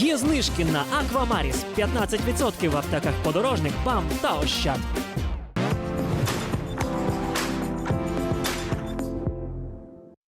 Є знижки на Аквамаріс 15% в аптеках подорожник, БАМ та Ощад.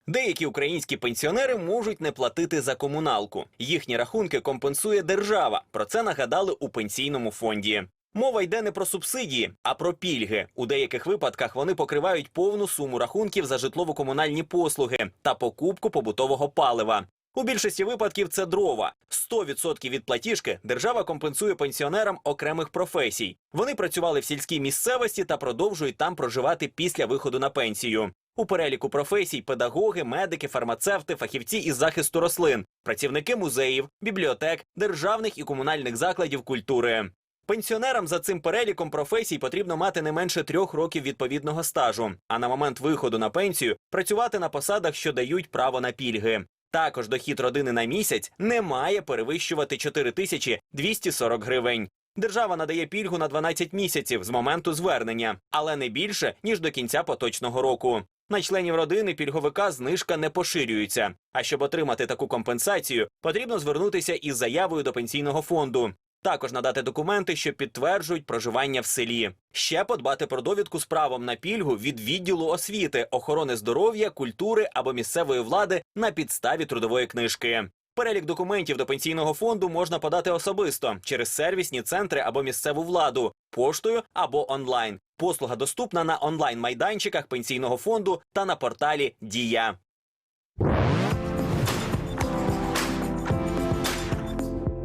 Деякі українські пенсіонери можуть не платити за комуналку. Їхні рахунки компенсує держава. Про це нагадали у пенсійному фонді. Мова йде не про субсидії, а про пільги. У деяких випадках вони покривають повну суму рахунків за житлово-комунальні послуги та покупку побутового палива. У більшості випадків це дрова. 100% від платіжки держава компенсує пенсіонерам окремих професій. Вони працювали в сільській місцевості та продовжують там проживати після виходу на пенсію. У переліку професій педагоги, медики, фармацевти, фахівці із захисту рослин, працівники музеїв, бібліотек, державних і комунальних закладів культури. Пенсіонерам за цим переліком професій потрібно мати не менше трьох років відповідного стажу, а на момент виходу на пенсію працювати на посадах, що дають право на пільги. Також дохід родини на місяць не має перевищувати 4240 гривень. Держава надає пільгу на 12 місяців з моменту звернення, але не більше ніж до кінця поточного року. На членів родини пільговика знижка не поширюється. А щоб отримати таку компенсацію, потрібно звернутися із заявою до пенсійного фонду. Також надати документи, що підтверджують проживання в селі. Ще подбати про довідку з правом на пільгу від відділу освіти, охорони здоров'я, культури або місцевої влади на підставі трудової книжки. Перелік документів до пенсійного фонду можна подати особисто через сервісні центри або місцеву владу, поштою або онлайн. Послуга доступна на онлайн майданчиках пенсійного фонду та на порталі Дія.